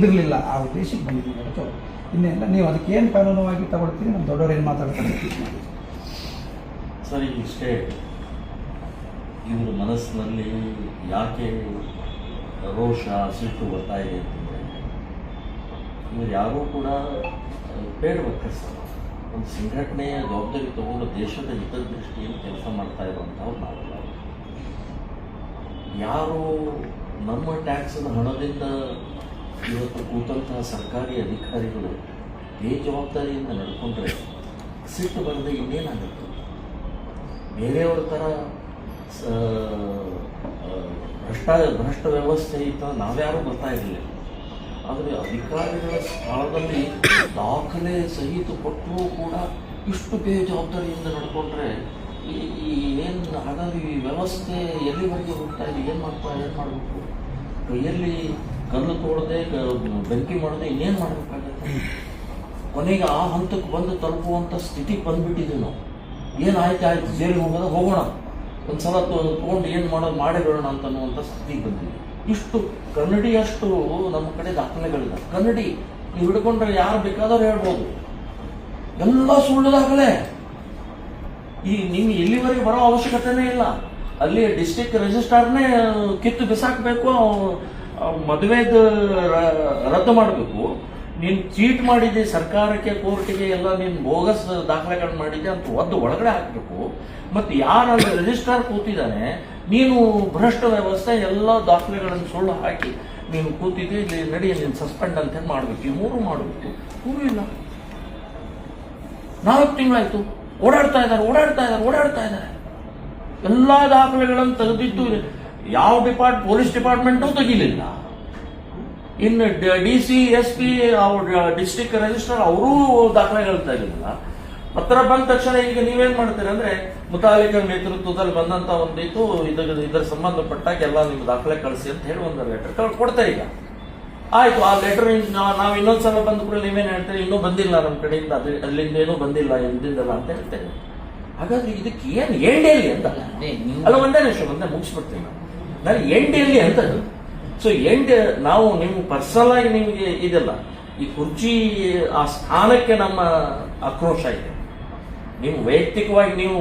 ಬಂದಿರಲಿಲ್ಲ. ಆ ಉದ್ದೇಶಕ್ಕೆ ಬಂದಿದ್ದೀನಿ ಹೊರತು ಇನ್ನೆಲ್ಲ ನೀವು ಅದಕ್ಕೆ ಏನು ಕಾನೂನುವಾಗಿ ತಗೊಳ್ತೀರಿ? ನಮ್ಮ ದೊಡ್ಡವ್ರು ಏನು ಮಾತಾಡ್ತಾರೆ? ಸರ್ ಇಷ್ಟೇ. ಇವ್ರ ಮನಸ್ಸಿನಲ್ಲಿ ಯಾಕೆ ರೋಷ, ಸಿಟ್ಟು ಬರ್ತಾ ಇದೆ ಅಂತಂದರೆ ಯಾರೂ ಕೂಡ ಬೇಡ ಸರ್. ಒಂದು ಸಂಘಟನೆಯ ಜವಾಬ್ದಾರಿ ತಗೊಂಡು ದೇಶದ ಹಿತದೃಷ್ಟಿಯಲ್ಲಿ ಕೆಲಸ ಮಾಡ್ತಾ ಇರುವಂಥವ್ರು ನಾವೆಲ್ಲ. ಯಾರು ನಮ್ಮ ಟ್ಯಾಕ್ಸಿನ ಹಣದಿಂದ ಇವತ್ತು ಕೂತಂತಹ ಸರ್ಕಾರಿ ಅಧಿಕಾರಿಗಳು ಬೇಜವಾಬ್ದಾರಿಯಿಂದ ನಡ್ಕೊಂಡ್ರೆ ಸಿಟ್ಟು ಬರದೆ ಇನ್ನೇನಾಗುತ್ತೆ? ಬೇರೆಯವ್ರ ಥರ ಭ್ರಷ್ಟ ಭ್ರಷ್ಟ ವ್ಯವಸ್ಥೆ ಇತ್ತ ನಾವ್ಯಾರೂ ಬರ್ತಾ ಇರಲಿಲ್ಲ. ಆದರೆ ಅಧಿಕಾರಿಗಳ ಸ್ಥಳದಲ್ಲಿ ದಾಖಲೆ ಸಹಿತ ಕೊಟ್ಟರೂ ಕೂಡ ಇಷ್ಟು ಬೇಜವಾಬ್ದಾರಿಯಿಂದ ನಡ್ಕೊಂಡ್ರೆ ಈ ಏನು ಹಾಗಾಗಿ ಈ ವ್ಯವಸ್ಥೆ ಎಲ್ಲಿವರೆಗೆ ಹೋಗ್ತಾ ಇದೆ? ಏನು ಮಾಡ್ತಾ, ಏನು ಮಾಡಬೇಕು? ಕೈಯಲ್ಲಿ ಕಲ್ಲು ತೋಡದೆ ಬೆಂಕಿ ಮಾಡದೆ ಇನ್ನೇನು ಮಾಡ್ಬೇಕಾಗತ್ತೆ? ಕೊನೆಗೆ ಆ ಹಂತಕ್ಕೆ ಬಂದು ತಲುಪುವಂಥ ಸ್ಥಿತಿಗೆ ಬಂದ್ಬಿಟ್ಟಿದ್ದೀವಿ ನಾವು. ಏನಾಯ್ತು, ಆಯ್ತು, ಜೈಲಿಗೆ ಹೋಗೋದ? ಹೋಗೋಣ. ಒಂದ್ಸಲ ತೊಗೊಂಡು ಏನು ಮಾಡೋದು ಮಾಡೇ ಬಿಡೋಣ ಅಂತ ಅನ್ನುವಂಥ ಸ್ಥಿತಿಗೆ ಬಂದಿದೆ ಇಷ್ಟು ಕನ್ನಡಿಯಷ್ಟು ನಮ್ಮ ಕಡೆ ದಾಖಲೆಗಳಿಲ್ಲ. ಕನ್ನಡಿ, ನೀವು ಹಿಡ್ಕೊಂಡ್ರೆ ಯಾರು ಬೇಕಾದ್ರೂ ಹೇಳ್ಬೋದು. ಎಲ್ಲ ಸುಳ್ಳು ದಾಖಲೆ. ಈ ನೀವು ಇಲ್ಲಿವರೆಗೆ ಬರೋ ಅವಶ್ಯಕತೆನೇ ಇಲ್ಲ. ಅಲ್ಲಿ ಡಿಸ್ಟಿಕ್ ರಿಜಿಸ್ಟ್ರಾರ್ನೇ ಕಿತ್ತು ಬಿಸಾಕಬೇಕು ಮದುವೆದ ರದ್ದು ಮಾಡಬೇಕು. ನೀನು ಚೀಟ್ ಮಾಡಿದ್ದೆ ಸರ್ಕಾರಕ್ಕೆ ಕೋರ್ಟಿಗೆ ಎಲ್ಲ ನೀನು ಬೋಗಸ್ ದಾಖಲೆಗಳನ್ನ ಮಾಡಿದ್ದೆ ಅಂತ ಒದ್ದು ಒಳಗಡೆ ಹಾಕಬೇಕು. ಮತ್ತು ಯಾರು ಅಲ್ಲಿ ರಿಜಿಸ್ಟ್ರಾರ್ ಕೂತಿದ್ದಾನೆ ನೀನು ಭ್ರಷ್ಟ ವ್ಯವಸ್ಥೆ ಎಲ್ಲ ದಾಖಲೆಗಳನ್ನು ಸುಳ್ಳು ಹಾಕಿ ನೀನು ಕೂತಿದ್ದು ಇಲ್ಲಿ ನಡಿ ನೀನು ಸಸ್ಪೆಂಡ್ ಅಂತ ಮಾಡಬೇಕು. ಈ ಮೂರು ಮಾಡಬೇಕು. ಮೂರು ಇಲ್ಲ. ನಾಲ್ಕು ತಿಂಗಳಾಯ್ತು. ಓಡಾಡ್ತಾ ಇದ್ದಾರೆ ಓಡಾಡ್ತಾ ಇದ್ದಾರೆ ಓಡಾಡ್ತಾ ಇದ್ದಾರೆ ಎಲ್ಲ ದಾಖಲೆಗಳನ್ನು ತೆಗೆದಿದ್ದು ಯಾವ ಡಿಪಾರ್ಟ್ ಪೊಲೀಸ್ ಡಿಪಾರ್ಟ್ಮೆಂಟು ತೆಗಿಲಿಲ್ಲ. ಇನ್ನು ಡಿ ಸಿ ಎಸ್ ಪಿ ಅವ್ರ ಡಿಸ್ಟಿಕ್ ರಿಜಿಸ್ಟರ್ ಅವರೂ ದಾಖಲೆಗಳು ಇರಲಿಲ್ಲ. ಪತ್ರ ಬಂದ ತಕ್ಷಣ ಈಗ ನೀವೇನ್ ಮಾಡ್ತೀರಿ ಅಂದ್ರೆ ಮುತಾಲಿಕ ನೇತೃತ್ವದಲ್ಲಿ ಬಂದಂತ ಒಂದಿತ್ತು ಇದರ ಇದರ ಸಂಬಂಧಪಟ್ಟಾಗ ಎಲ್ಲ ನಿಮ್ಗೆ ದಾಖಲೆ ಕಳಿಸಿ ಅಂತ ಹೇಳಿ ಒಂದು ಲೆಟರ್ ಕೊಡ್ತಾರೆ ಈಗ. ಆಯ್ತು ಆ ಲೆಟರ್ ನಾವು ಇನ್ನೊಂದ್ಸಲ ಬಂದ ಕೂಡ ನೀವೇನು ಹೇಳ್ತೀರಿ? ಇನ್ನೂ ಬಂದಿಲ್ಲ ನಮ್ಮ ಕಡೆಯಿಂದ ಅದು ಅಲ್ಲಿಂದ ಏನೂ ಬಂದಿಲ್ಲ ಎಂದಿಂದಲ್ಲ ಅಂತ ಹೇಳ್ತೇವೆ ಹಾಗಾದ್ರೆ ಇದಕ್ಕೆ ಏನು ಹೇಳಿ ಅಂತ? ನೀವು ಅಲ್ಲ ಒಂದೇ ನಿಮಿಷ ಒಂದೇ ಮುಗಿಸ್ಬಿಡ್ತೀನಿ ನಾನು ಎಂಡ್ ಎಲ್ಲಿ ಅಂತದ್ದು. ಸೊ ಎಂಡ್ ನಾವು ನಿಮ್ಮ ಪರ್ಸನಲ್ ಆಗಿ ನಿಮಗೆ ಇದೆಲ್ಲ. ಈ ಕುರ್ಚಿ, ಆ ಸ್ಥಾನಕ್ಕೆ ನಮ್ಮ ಆಕ್ರೋಶ ಇದೆ. ನೀವು ವೈಯಕ್ತಿಕವಾಗಿ ನೀವು,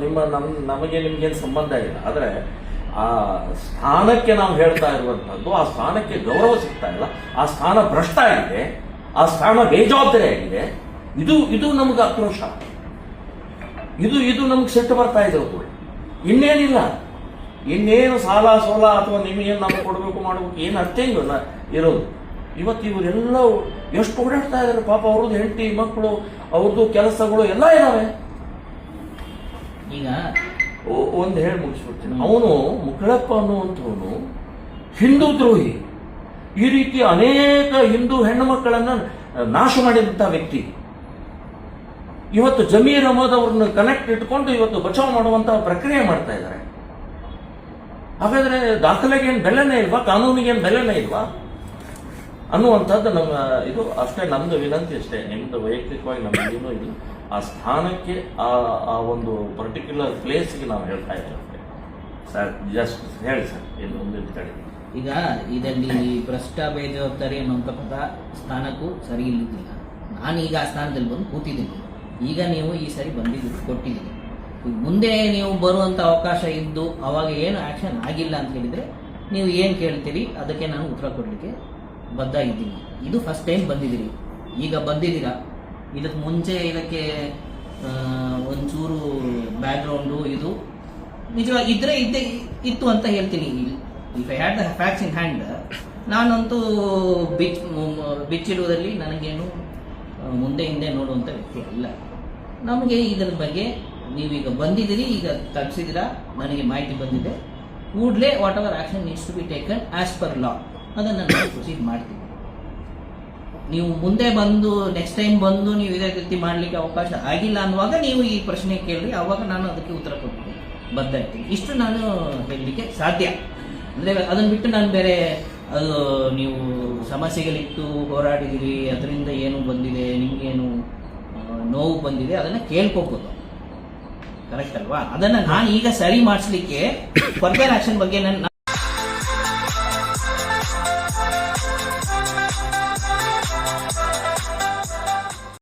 ನಿಮ್ಮ ನಮ್, ನಮಗೆ ನಿಮ್ಗೇನು ಸಂಬಂಧ ಇಲ್ಲ. ಆದರೆ ಆ ಸ್ಥಾನಕ್ಕೆ ನಾವು ಹೇಳ್ತಾ ಇರುವಂತಹದ್ದು ಆ ಸ್ಥಾನಕ್ಕೆ ಗೌರವ ಸಿಗ್ತಾ ಇಲ್ಲ. ಆ ಸ್ಥಾನ ಭ್ರಷ್ಟ ಆಗಿದೆ. ಆ ಸ್ಥಾನ ಬೇಜವಾಬ್ದಾರಿ ಆಗಿದೆ. ಇದು ಇದು ನಮ್ಗೆ ಆಕ್ರೋಶ. ಇದು ಇದು ನಮ್ಗೆ ಸೆಟ್ ಬರ್ತಾ ಇದೆ ಇನ್ನೇನಿಲ್ಲ. ಇನ್ನೇನು ಸಾಲ ಸೋಲ ಅಥವಾ ನಿಮಗೇನು ನಾವು ಕೊಡಬೇಕು ಮಾಡಬೇಕು ಏನು ಅರ್ಥೇಂಗ ಇರೋದು. ಇವತ್ತು ಇವರೆಲ್ಲ ಎಷ್ಟು ಓಡಾಡ್ತಾ ಇದ್ದಾರೆ ಪಾಪ ಅವ್ರದ್ದು ಹೆಂಡತಿ ಮಕ್ಕಳು ಅವ್ರದ್ದು ಕೆಲಸಗಳು ಎಲ್ಲ ಇದಾವೆ. ಈಗ ಒಂದು ಹೇಳಿ ಮುಗಿಸ್ಬಿಡ್ತೀನಿ ಅವನು ಮುಕುಳಪ್ಪ ಅನ್ನುವಂಥವನು ಹಿಂದೂ ದ್ರೋಹಿ. ಈ ರೀತಿ ಅನೇಕ ಹಿಂದೂ ಹೆಣ್ಣು ಮಕ್ಕಳನ್ನು ನಾಶ ಮಾಡಿದಂಥ ವ್ಯಕ್ತಿ. ಇವತ್ತು ಜಮೀರ್ ಅಹಮದ್ ಅವ್ರನ್ನ ಕನೆಕ್ಟ್ ಇಟ್ಕೊಂಡು ಇವತ್ತು ಬಚಾವ್ ಮಾಡುವಂತಹ ಪ್ರಕ್ರಿಯೆ ಮಾಡ್ತಾ ಇದ್ದಾರೆ. ಹಾಗಾದ್ರೆ ದಾಖಲೆಗೆ ಏನು ಬೆಲೆನೇ ಇಲ್ವಾ? ಕಾನೂನಿಗೆ ಏನು ಬೆಲೆನೇ ಇಲ್ವಾ? ಅನ್ನುವಂಥದ್ದು ನಮ್ಮ ಇದು ಅಷ್ಟೇ, ನಮ್ದು ವಿನಂತಿ ಅಷ್ಟೇ. ನಿಮ್ದು ವೈಯಕ್ತಿಕವಾಗಿ ನಮ್ಮ ಇಲ್ಲ. ಆ ಸ್ಥಾನಕ್ಕೆ, ಆ ಆ ಒಂದು ಪರ್ಟಿಕ್ಯುಲರ್ ಪ್ಲೇಸ್ಗೆ ನಾವು ಹೇಳ್ತಾ ಇದ್ದೇವೆ ಸರ್ ಜಸ್ಟ್ ಹೇಳಿ ಸರ್, ಏನು ಒಂದು ಕಡೆ ಈಗ ಇದರಲ್ಲಿ ಭ್ರಷ್ಟ ಬೇಜವಾಬ್ದಾರಿ ಅನ್ನುವಂಥ ಪದ ಸ್ಥಾನಕ್ಕೂ ಸರಿ ಇಲ್ಲದಿಲ್ಲ ನಾನು ಈಗ ಆ ಸ್ಥಾನದಲ್ಲಿ ಬಂದು ಕೂತಿದ್ದೀನಿ. ಈಗ ನೀವು ಈ ಸರಿ ಬಂದಿದ್ದೀರಿ, ಕೊಟ್ಟಿದ್ದೀರಿ. ಈಗ ಮುಂದೆ ನೀವು ಬರುವಂಥ ಅವಕಾಶ ಇದ್ದು ಅವಾಗ ಏನು ಆಕ್ಷನ್ ಆಗಿಲ್ಲ ಅಂತ ಹೇಳಿದ್ರೆ ನೀವು ಏನು ಕೇಳ್ತೀರಿ? ಅದಕ್ಕೆ ನಾನು ಉತ್ತರ ಕೊಡಲಿಕ್ಕೆ ಬದ್ಧ ಇದ್ದೀನಿ. ಇದು ಫಸ್ಟ್ ಟೈಮ್ ಬಂದಿದ್ದೀರಿ. ಈಗ ಬಂದಿದ್ದೀರಾ? ಇದಕ್ಕೆ ಮುಂಚೆ ಇದಕ್ಕೆ ಒಂಚೂರು ಬ್ಯಾಕ್ಗ್ರೌಂಡು ಇದು ನಿಜವಾಗಿ ಇದ್ರೆ ಇದ್ದೇ ಇತ್ತು ಅಂತ ಹೇಳ್ತೀನಿ. If I had the facts in hand ನಾನಂತೂ ಬಿಚ್ ಬಿಚ್ಚಿಡುವುದರಲ್ಲಿ ನನಗೇನು ಮುಂದೆ ಹಿಂದೆ ನೋಡುವಂಥ ವ್ಯಕ್ತಿ ಅಲ್ಲ. ನಮಗೆ ಇದರ ಬಗ್ಗೆ ನೀವೀಗ ಬಂದಿದ್ದೀರಿ, ಈಗ ತಲುಪಿಸಿದ್ದೀರಾ ನನಗೆ ಮಾಹಿತಿ ಬಂದಿದೆ. ಕೂಡಲೇ what our action needs to be taken as per law ಅದನ್ನು ನಾನು ಪ್ರೊಸೀಡ್ ಮಾಡ್ತೀನಿ. ನೀವು ಮುಂದೆ ಬಂದು ನೆಕ್ಸ್ಟ್ ಟೈಮ್ ಬಂದು ನೀವು ಇದೇ ರೀತಿ ಮಾಡಲಿಕ್ಕೆ ಅವಕಾಶ ಆಗಿಲ್ಲ ಅನ್ನುವಾಗ ನೀವು ಈ ಪ್ರಶ್ನೆ ಕೇಳಿ ಆವಾಗ ನಾನು ಅದಕ್ಕೆ ಉತ್ತರ ಕೊಡ್ತೀನಿ. ಬದ್ಧ ಇರ್ತೀನಿ. ಇಷ್ಟು ನಾನು ಹೇಳಲಿಕ್ಕೆ ಸಾಧ್ಯ. ಅಂದರೆ ಅದನ್ನು ಬಿಟ್ಟು ನಾನು ಬೇರೆ, ಅದು ನೀವು ಸಮಸ್ಯೆಗಳಿತ್ತು ಹೋರಾಡಿದಿರಿ ಅದರಿಂದ ಏನು ಬಂದಿದೆ, ನಿಮಗೇನು ನೋವು ಬಂದಿದೆ, ಅದನ್ನು ಕೇಳ್ಕೋಬೋದು. ಕರೆಕ್ಟ್ ಅಲ್ವಾ? ಅದನ್ನ ನಾನು ಈಗ ಸರಿ ಮಾಡಿಸ್ಲಿಕ್ಕೆ ಫರ್ದರ್ ಆಕ್ಷನ್ ಬಗ್ಗೆ ನಾನು